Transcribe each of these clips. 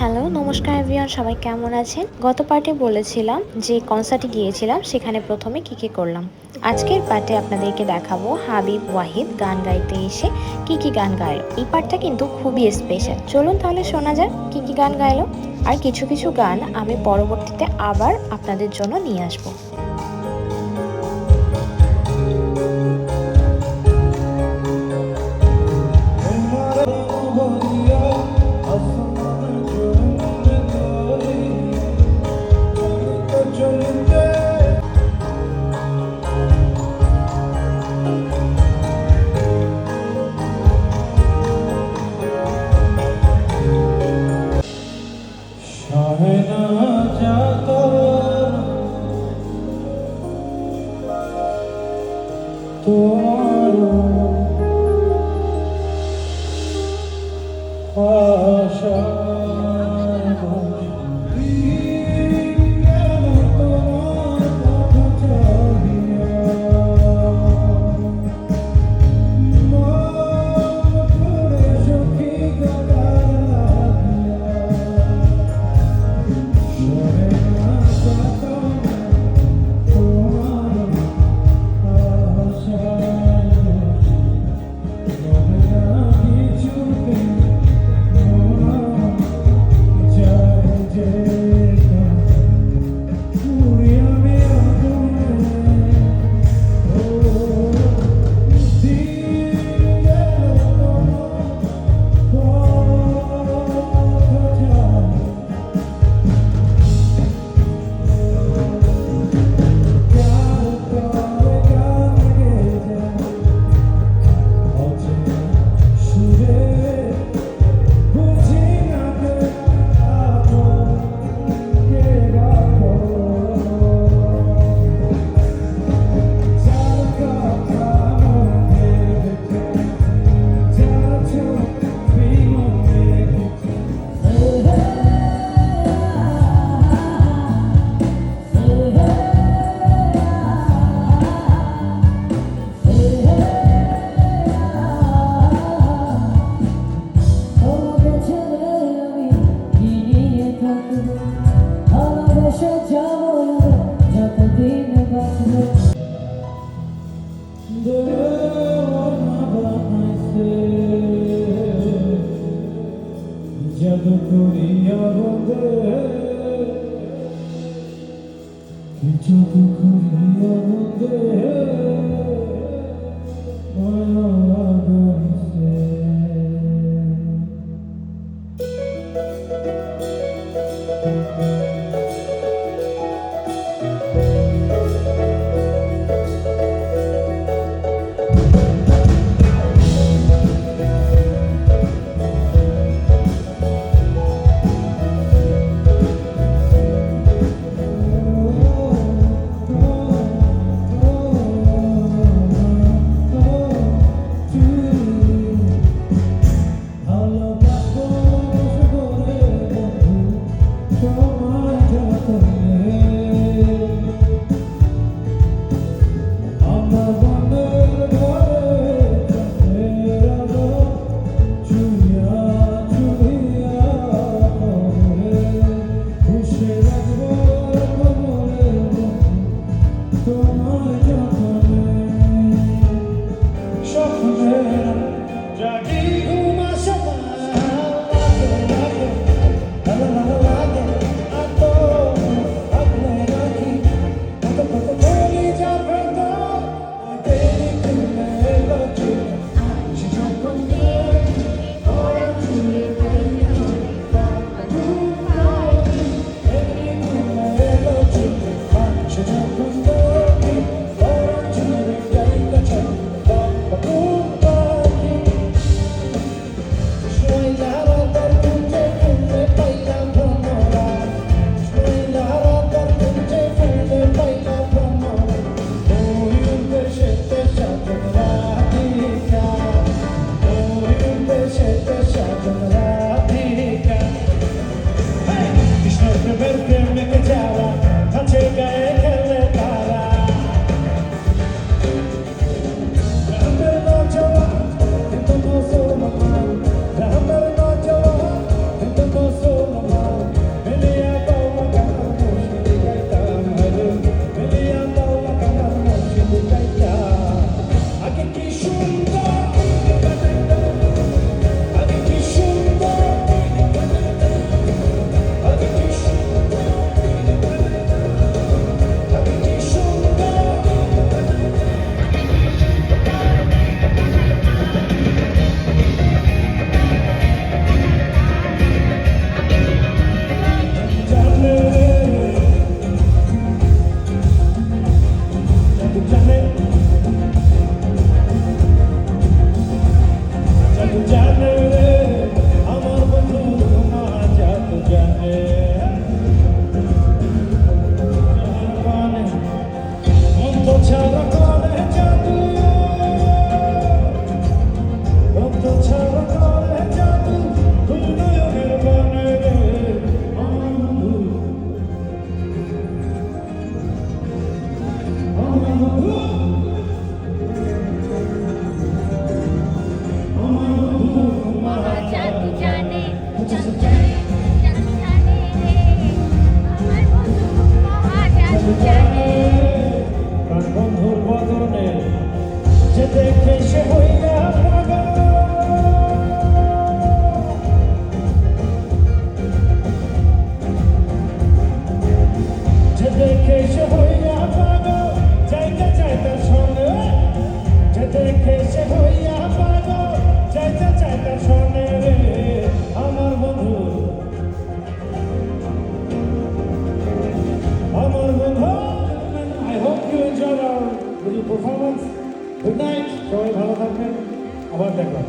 Hello, নমস্কার everyone সবাই কেমন আছেন? গত পার্টে বলেছিলাম যে কনসার্টে গিয়েছিলাম, সেখানে প্রথমে কী কী করলাম। আজকের পার্টে আপনাদেরকে দেখাবো হাবিব ওয়াহিদ গান গাইতে এসে কি কি গান গাইলো। এই পার্টটা কিন্তু খুবই স্পেশাল চলুন তাহলে শোনা যাক কী কী গান গাইলো। আর কিছু কিছু গান আমি পরবর্তীতে আবার আপনাদের জন্য নিয়ে আসব। Oh.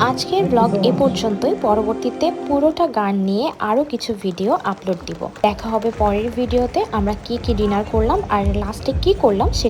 আজকের ব্লগ এ পর্যন্তই। পরবর্তীতে পুরোটা গান নিয়ে আরও কিছু ভিডিও আপলোড দিব। দেখা হবে পরের ভিডিওতে। আমরা কি কি ডিনার করলাম আর লাস্টে কি করলাম সেটা